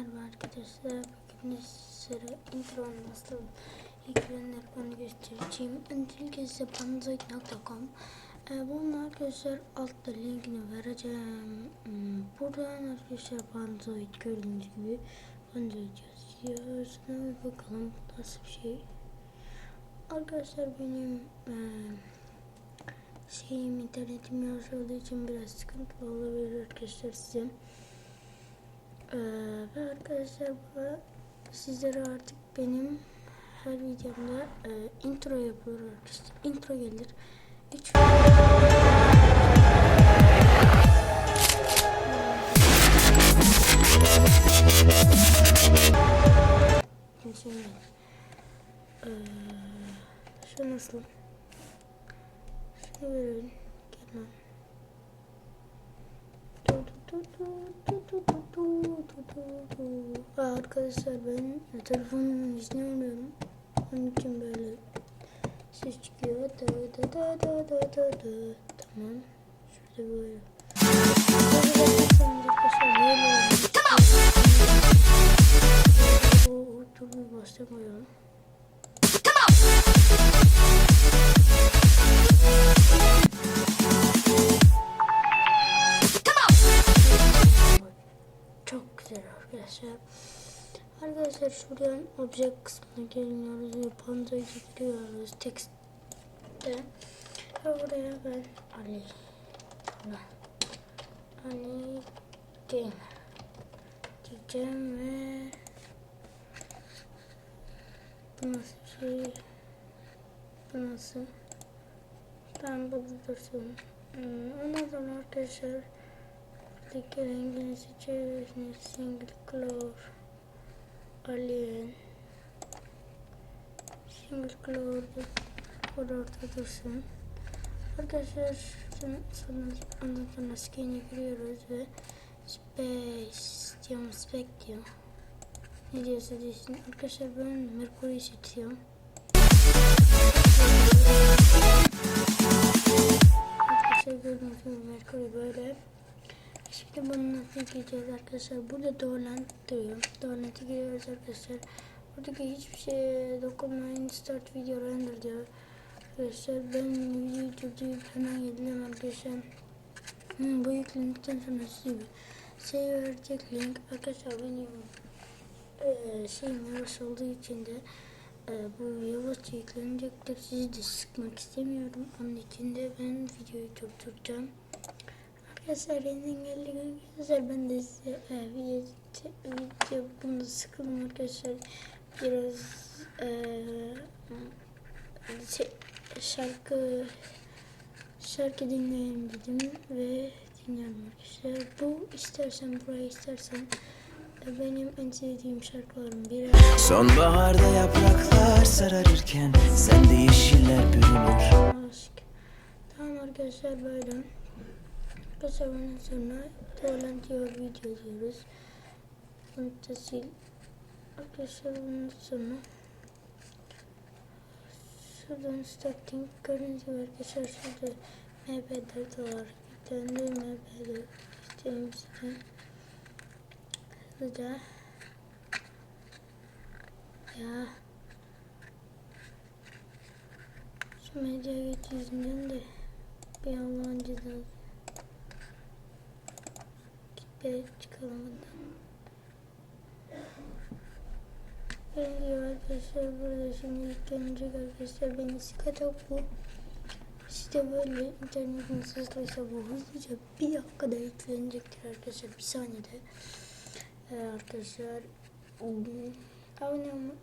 Merhaba arkadaşlar. Bugün sizlere intron nasıl yüklenir onu göstereceğim. Öncelikle size panzayt.com e, ee, Bunun arkadaşlar altta linkini vereceğim. Hmm, Buradan arkadaşlar panzayt gördüğünüz gibi panzayt yazıyoruz. Bakalım nasıl bir şey. Arkadaşlar benim e, şeyim internetim yavaş olduğu için biraz sıkıntılı olabilir arkadaşlar size. Ee, arkadaşlar bu sizlere artık benim her videomda e, intro yapılır arkadaşlar. Intro gelir. Üç Şimdi ee, şu nasıl? Şunu verelim. Gel lan. Du- du- du- du- du- Aa, Arkadaşlar ben telefonumun izleyemiyorum. Onun için böyle ses çıkıyor. Da da da da da da da. Tamam. Şurada böyle. Arkadaşlar şuradan obje kısmına geliyoruz panzayı giriyoruz tekste. Ve buraya ben Ali. Ali Game diyeceğim ve bu nasıl şey? Bu nasıl? Ben burada dursun. Hmm, ondan sonra arkadaşlar buradaki rengini seçiyorsunuz. Single color. Alien. Color. Burada orada dursun. Arkadaşlar ondan sonra skin'e giriyoruz ve space diyorum spec diyor. Ne diyorsa desin. Arkadaşlar ben Mercury'yi seçiyorum. Arkadaşlar gördüğünüz gibi Mercury böyle. Şimdi bunu nasıl gireceğiz arkadaşlar? Burada Doorland diyor. Doorland'e giriyoruz arkadaşlar. Buradaki hiçbir şeye dokunmayın. Start video render diyor. Arkadaşlar ben videoyu durdurayım hemen geldim arkadaşlar. Hmm, bu yüklendikten sonra size bir şey verecek link. Arkadaşlar benim e, şeyim yavaş olduğu için de e, bu yavaşça yüklenecektir. Sizi de sıkmak istemiyorum. Onun için de ben videoyu durduracağım. Arkadaşlar elimden geldiği arkadaşlar ben de size e, video, video bunu sıkıldım arkadaşlar. Biraz e, şey, şarkı şarkı dinleyelim dedim ve dinliyorum arkadaşlar. Bu istersen burayı istersen e, benim en sevdiğim şarkılarım biri. Sonbaharda yapraklar sararırken Sende yeşiller bürünür Aşk. Tamam arkadaşlar böyle. Arkadaşlar bundan sonra Torrent diyor video diyoruz. Bunu da sil. Arkadaşlar bundan sonra şuradan starting gördüğünüz gibi arkadaşlar şurada MP4 var. Bir tane de MP4 isteyeyim size. Hızlıca. Ya. Şu medya geç yüzünden de bir Allah'ın cezası. Git be çıkalım buradan. Ben diyor arkadaşlar burada şimdi yüklenecek arkadaşlar. Beni sıkacak bu. İşte böyle internetin hızlıysa bu hızlıca bir dakikada yüklenecektir arkadaşlar. Bir saniyede. Ee, arkadaşlar abone olma,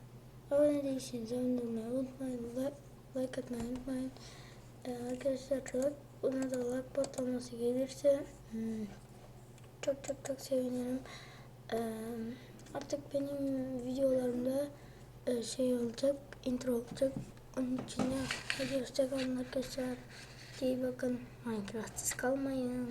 abone değilseniz abone olmayı unutmayın. Like, like atmayı unutmayın. Ee, arkadaşlar ona da like patlaması gelirse hmm, çok çok çok sevinirim. Ee, artık benim videolarımda e, şey olacak, intro olacak. Onun için de hadi hoşçakalın arkadaşlar. İyi bakın. Minecraft'sız kalmayın.